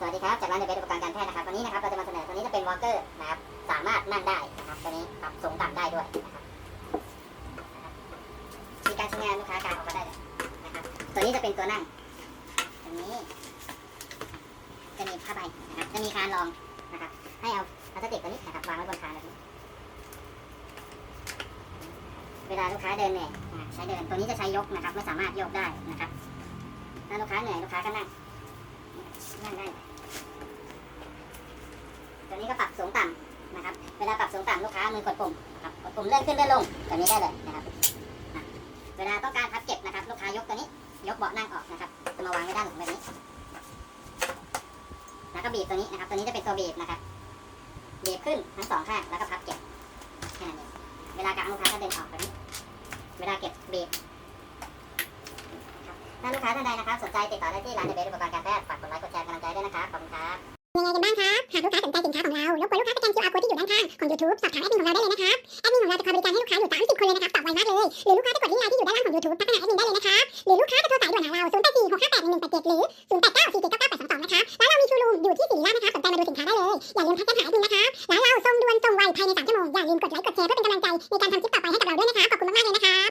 สวัสดีครับ จากร้านเดอะเบสอุปกรณ์การแพทย์นะครับ วันนี้นะครับเราจะมาเสนอตัวนี้จะเป็นวอลเกอร์นะครับ สามารถนั่งได้นะครับตัวนี้ปรับสูงต่ำได้ด้วยนะครับมีการใช้งานลูกค้ากางออกมาได้เลยนะครับ ตัวนี้จะเป็นตัวนั่งตัวนี้ จะมีผ้าใบนะครับ จะมีคานรองนะครับ ให้เอาพลาสติกตัวนี้นะครับวางไว้บนคานแบบนี้ เวลาลูกค้าเดินเหนื่อยใช้เดิน ตัวนี้จะใช้ยกนะครับ ไม่สามารถโยกได้นะครับ ถ้าลูกค้าเหนื่อยลูกค้าก็นั่ง นั่งได้ตัวนี้ก็ปรับสูงต่ำนะครับ เวลาปรับสูงต่ำลูกค้ามือกดปุ่มครับกดปุ่มเลื่อนขึ้นเลื่อนลงตัวนี้ได้เลยนะครับ เวลาต้องการพับเก็บนะครับ ลูกค้ายกตัวนี้ ยกเบาะนั่งออกนะครับจะมาวางไว้ด้านหลังแบบนี้ แล้วก็บีบตัวนี้นะครับ ตัวนี้จะเป็นตัวบีบนะครับ บีบขึ้นทั้งสองข้างแล้วก็พับเก็บแค่นั้นเอง เวลากางลูกค้าก็เดินออกแบบนี้ เวลาเก็บบีบ ค้าท่านใดนะครับสนใจติดต่อได้ที่ร้านเดเบสอุปกรณ์การแพทย์ฝากกดไลค์กดแชร์กำลังใจด้วยนะครับขอบคุณครับยังไงกันบ้างครับหากลูกค้าสนใจสินค้าของเรารบกวนลูกค้าสแกน QR code ที่อยู่ด้านข้างของ YouTube สอบถามแอดมินของเราได้เลยนะครับแอดมินของเราจะคอยบริการให้ลูกค้าอยู่30คนเลยนะครับตอบไวมากเลยหรือลูกค้าจะกดลิงก์ไลน์ที่อยู่ด้านล่างของ YouTube ทักไปหาแอดมินได้เลยนะครับหรือลูกค้าจะโทรสายด่วนหาเรา0 8 4 6 5 8 1 1 8 7หรือ0 8 9 4 7 9 9 8 2 2นะครับร้านเรามีชูรูมอยู่ที่สีราชนะครับสนใจมาดูสินค้าได้เลยอย่าลืมทักกันหาแอดมินนะครับร้านเราส่งด่วนส่งไวภายใน3ชั่วโมงอย่าลืมกดไลค์กดแชร์เพื่อเป็นกำลังใจในการทำคลิปต่อไปให้กับเราด้วยนะครับขอบคุณมากๆเลยนะครับ